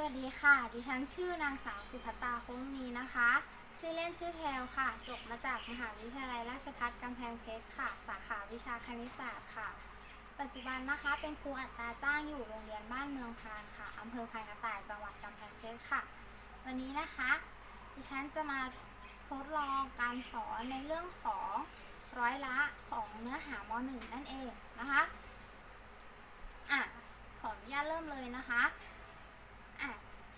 สวัสดีค่ะ ดิฉันชื่อนางสาวสิพตาคงมีนะคะ ชื่อเล่นชื่อแพลวค่ะ จบมาจากมหาวิทยาลัยราชภัฏกำแพงเพชรค่ะ สาขาวิชาคณิตศาสตร์ค่ะ ปัจจุบันนะคะเป็นครูอัตราจ้างอยู่โรงเรียนบ้านเมืองพานค่ะอำเภอพานกระต่ายจังหวัดกำแพงเพชรค่ะ วันนี้นะคะ ดิฉันจะมาทดลองการสอนในเรื่องของร้อยละของเนื้อหามหนึ่งนั่นเองนะคะอะขออนุญาตเริ่มเลยนะคะ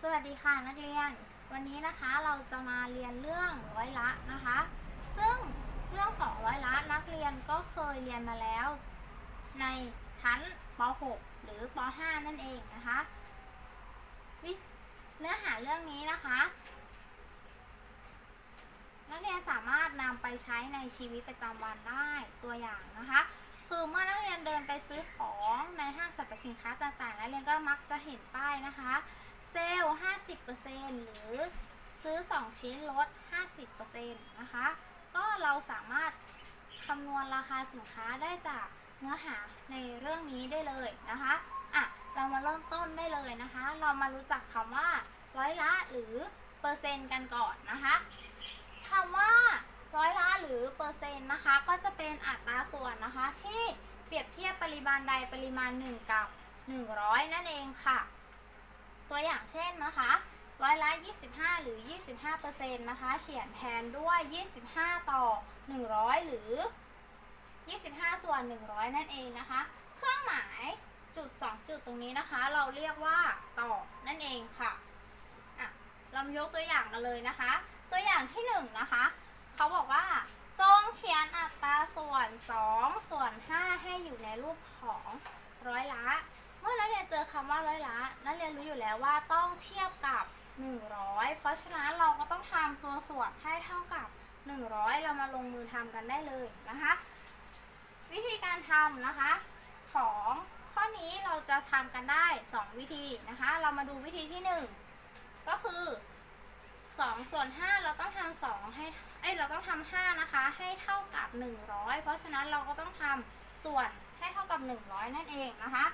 สวัสดีค่ะนักเรียน วันนี้นะคะเราจะมาเรียนเรื่องร้อยละนะคะ ซึ่งเรื่องของร้อยละนักเรียนก็เคยเรียนมาแล้ว ในชั้นป .6 หรือป .5 นั่นเองนะคะเนื้อหาเรื่องนี้นะคะ นักเรียนสามารถนำไปใช้ในชีวิตประจำวันได้ตัวอย่างนะคะ คือเมื่อนักเรียนเดินไปซื้อของในห้างสรรพสินค้าต่างๆนักเรียนก็มักจะเห็นป้ายนะคะ เซลล์50%หรือซื้อ 2 ชิ้นลด 50%นะคะ ก็เราสามารถคำนวณราคาสินค้าได้จากเนื้อหาในเรื่องนี้ได้เลยนะคะอะเรามาเริ่มต้นได้เลยนะคะ เรามารู้จักคำว่าร้อยละหรือเปอร์เซ็นต์กันก่อนนะคะคำว่าร้อยละหรือเปอร์เซ็นต์นะคะ ก็จะเป็นอัตราส่วนนะคะ ที่เปรียบเทียบปริมาณใดปริมาณ1กับ 100 นั่นเองค่ะ ตัวอย่างเช่นนะคะร้อยละ 25 หรือ 25%นะคะ เขียนแทนด้วย 25 ต่อ 100 หรือ 25 ส่วน 100 นั่นเองนะคะ เครื่องหมายจุด 2 จุดตรงนี้นะคะ เราเรียกว่าต่อนั่นเองค่ะอะเรามายกตัวอย่างกันเลยนะคะ ตัวอย่างที่ 1 นะคะ เขาบอกว่าจงเขียนอัตราส่วน 2 ส่วน 5 ให้อยู่ในรูปของร้อยละ เมื่อนักเรียนเจอคำว่าร้อยละนักเรียนรู้อยู่แล้วว่าต้องเทียบกับ 100 เพราะฉะนั้นเราก็ต้องทำตัวส่วนให้เท่ากับ 100 เรามาลงมือทำกันได้เลยนะคะ วิธีการทำนะคะ ของข้อนี้เราจะทำกันได้ 2 วิธีนะคะ เรามาดูวิธีที่ 1 ก็คือ 2 ส่วน 5 เราต้องทำ2ให้เอ้ยเราต้องทำ5นะคะ ให้เท่ากับ 100 เพราะฉะนั้นเราก็ต้องทำส่วนให้เท่ากับ 100 นั่นเองนะคะ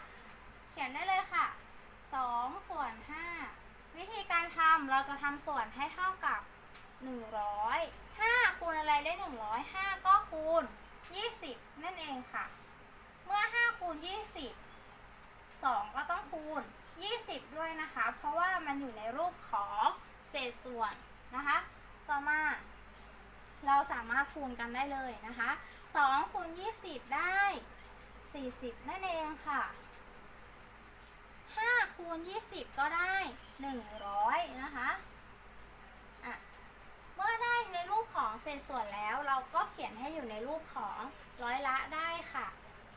ขียนได้เลยค่ะ 2 ส่วน 5 วิธีการทำเราจะทำส่วนให้เท่ากับ 100 5 คูณอะไรได้ 100 5 ก็คูณ 20 นั่นเองค่ะ เมื่อ 5 คูณ 20 2 ก็ต้องคูณ 20 ด้วยนะคะ เพราะว่ามันอยู่ในรูปของเศษส่วนนะคะ ต่อมา เราสามารถคูณกันได้เลยนะคะ2คูณ20 ได้ 40 นั่นเองค่ะ คูณ 20 ก็ได้ 100 นะคะอะเมื่อได้ในรูปของเศษส่วนแล้วเราก็เขียนให้อยู่ในรูปของร้อยละได้ค่ะ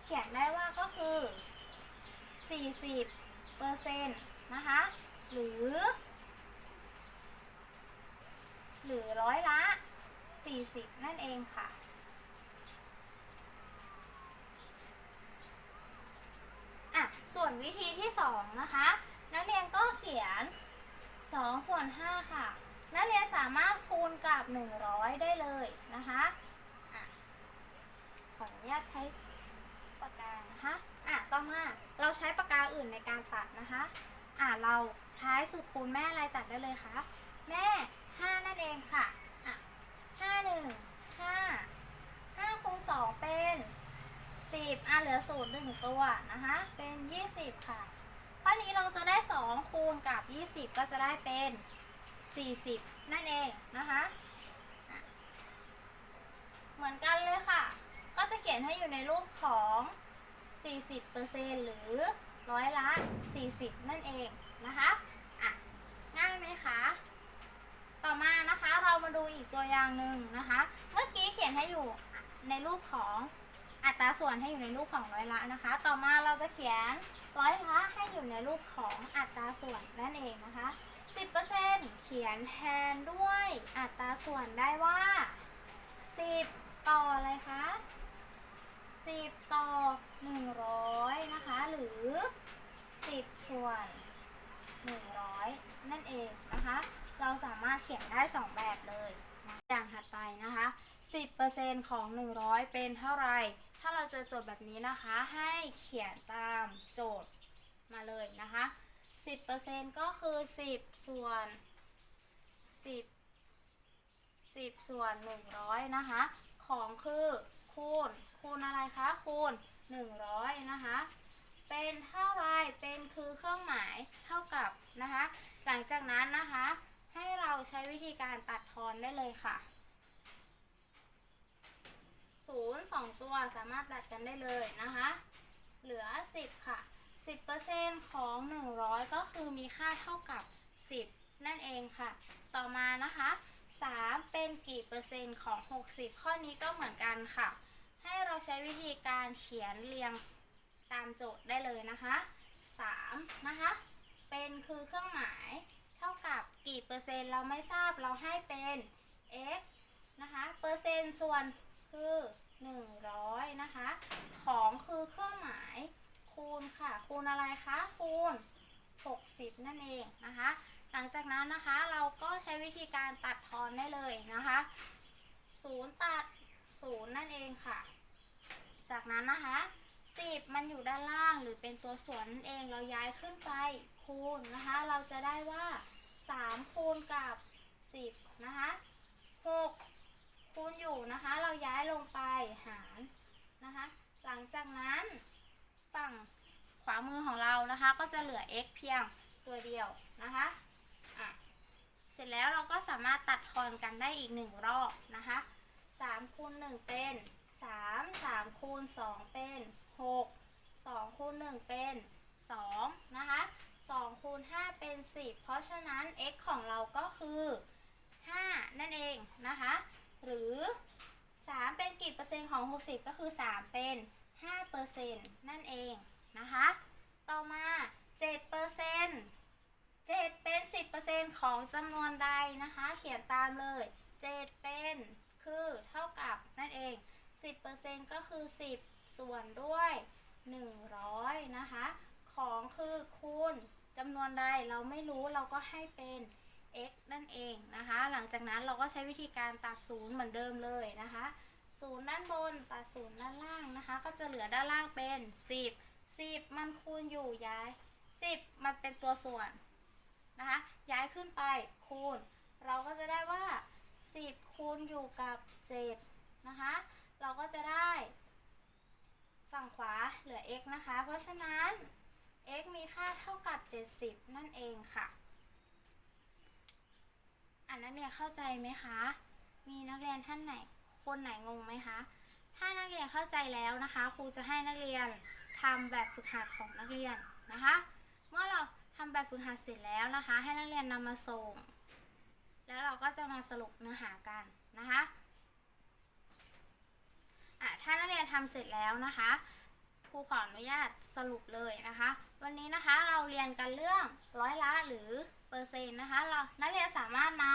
เขียนได้ว่าก็คือ 40เปอร์เซ็นต์นะคะ หรือ หรือร้อยละ 40 นั่นเองค่ะ อะ ส่ วนวิธีที่สองนะคะ นักเรียนก็เขียน2ส่วน5ค่ะ นักเรียนสามารถคูณกับ 100 ได้เลยนะคะอะขออนุญาตใช้ปากกานะคะอะต่อมาเราใช้ปากกาอื่นในการตัดนะคะอะเราใช้สูตรคูณแม่อะไรตัดได้เลยคะแม่ 5 นั่นเองค่ะ อะ 5 1 5 5คูณ2เป็น 10อะเหลือศูนย์หนึ่ง ตัวนะคะเป็น 20 ค่ะข้อนี้เราจะได้ 2 คูณกับ 20 ก็จะได้เป็น 40 นั่นเองนะคะเหมือนกันเลยค่ะ ก็จะเขียนให้อยู่ในรูปของ 40%หรือร้อยละ 40 นั่นเองนะคะอะง่ายไหมคะ ต่อมานะคะเรามาดูอีกตัวอย่างหนึ่งนะคะ เมื่อกี้เขียนให้อยู่ในรูปของ อัตราส่วนให้อยู่ในรูปของร้อยละนะคะ ต่อมาเราจะเขียนร้อยละให้อยู่ในรูปของอัตราส่วนนั่นเองนะคะ 10%เขียนแทนด้วยอัตราส่วนได้ว่า 10 ต่ออะไรคะ 10 ต่อ 100 นะคะ หรือ 10 ส่วน 100 นั่นเองนะคะ เราสามารถเขียนได้ 2 แบบเลย อย่างถัดไปนะคะ 10%ของ 100 เป็นเท่าไหร่ เราเจอโจทย์แบบนี้นะคะ ให้เขียนตามโจทย์มาเลยนะคะสิบเปอร์เซ็นก็คือสิบส่วนสิบสิบส่วนหนึ่งร้อยนะคะ ของคือคูณ คูณอะไรคะ คูณหนึ่งร้อยนะคะ เป็นเท่าไรเป็นคือเครื่องหมายเท่ากับนะคะ หลังจากนั้นนะคะ ให้เราใช้วิธีการตัดทอนได้เลยค่ะ ศูนย์สองตัวสามารถตัดกันได้เลยนะคะ เหลือ 10 ค่ะ 10%ของ 100 ก็คือมีค่าเท่ากับ 10 นั่นเองค่ะ ต่อมานะคะ 3 เป็นกี่เปอร์เซ็นต์ของ 60 ข้อนี้ก็เหมือนกันค่ะ ให้เราใช้วิธีการเขียนเรียงตามโจทย์ได้เลยนะคะ 3 นะคะ เป็นคือเครื่องหมาย เท่ากับกี่เปอร์เซ็นต์เราไม่ทราบเราให้เป็น x นะคะ เปอร์เซ็นต์ส่วน คือ 100 นะคะ ของคือเครื่องหมายคูณค่ะ คูณอะไรคะ คูณ 60 นั่นเองนะคะ หลังจากนั้นนะคะเราก็ใช้วิธีการตัดทอนได้เลยนะคะ0ตัด0นั่นเองค่ะ จากนั้นนะคะ10 มันอยู่ด้านล่างหรือเป็นตัวส่วนนั่นเองเราย้ายขึ้นไปคูณนะคะ เราจะได้ว่า 3 คูณกับ 10 นะคะ6 คูณอยู่นะคะ เราย้ายลงไปหารนะคะ หลังจากนั้นฝั่งขวามือของเรานะคะ ก็จะเหลือ x เพียงตัวเดียวนะคะอะเสร็จแล้วเราก็สามารถตัดทอนกันได้อีกหนึ่งรอบนะคะ3คูณ1เป็น3 3คูณ2เป็น6 2คูณ1เป็น2นะคะ2คูณ5เป็น 10 เพราะฉะนั้น x ของเราก็คือ 5 นั่นเองนะคะ หรือ 3 เป็นกี่เปอร์เซ็นต์ ของ 60 ก็คือ 3 เป็น5เปอร์เซ็นต์นั่นเองนะคะ ต่อมา7เปอร์เซ็นต์7เป็น 10เปอร์เซ็นต์ของจำนวนใดนะคะ เขียนตามเลย 7 เป็นคือเท่ากับนั่นเอง 10เปอร์เซ็นต์ก็คือ 10 ส่วนด้วย 100 นะคะ ของคือคูณจำนวนใดเราไม่รู้เราก็ให้เป็น x นั่นเองนะคะ หลังจากนั้นเราก็ใช้วิธีการตัดศูนย์เหมือนเดิมเลยนะคะ ศูนย์ด้านบนตัดศูนย์ด้านล่างนะคะ ก็จะเหลือด้านล่างเป็น 10 10 มันคูณอยู่ย้าย 10 มันเป็นตัวส่วนนะคะ ย้ายขึ้นไปคูณ เราก็จะได้ว่า 10 คูณอยู่กับ 7 นะคะ เราก็จะได้ฝั่งขวาเหลือ x นะคะ เพราะฉะนั้น x มีค่าเท่ากับ 70 นั่นเองค่ะอ่านนักเรียเข้าใจไหมคะ มีนักเรียนท่านไหน คนไหนงงไหมคะ ถ้านักเรียนเข้าใจแล้วนะคะ ครูจะให้นักเรียนทำแบบฝึกหัดของนักเรียนนะคะ เมื่อเราทำแบบฝึกหัดเสร็จแล้วนะคะ ให้นักเรียนนำมาส่ง แล้วเราก็จะมาสรุปเนื้อหากันนะคะอะถ้านักเรียนทำเสร็จแล้วนะคะครูขออนุญาตสรุปเลยนะคะ วันนี้นะคะเราเรียนกันเรื่องร้อยละหรือเปอร์เซ็นต์นะคะ เรานักเรียนสามารถน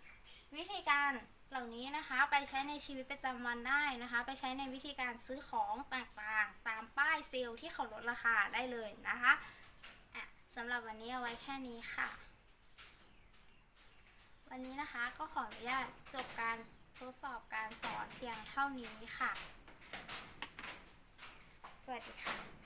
ำวิธีการ เหล่านี้นะคะไปใช้ในชีวิตประจำวันได้นะคะ ไปใช้ในวิธีการซื้อของต่างๆ ตามป้ายเซลล์ที่เขาลดราคาได้เลยนะคะะสำหรับวันนี้เอาไว้แค่นี้ค่ะ วันนี้นะคะก็ขออนุญาตจบการทดสอบการสอนเพียงเท่านี้ค่ะ สวัสดีค่ะ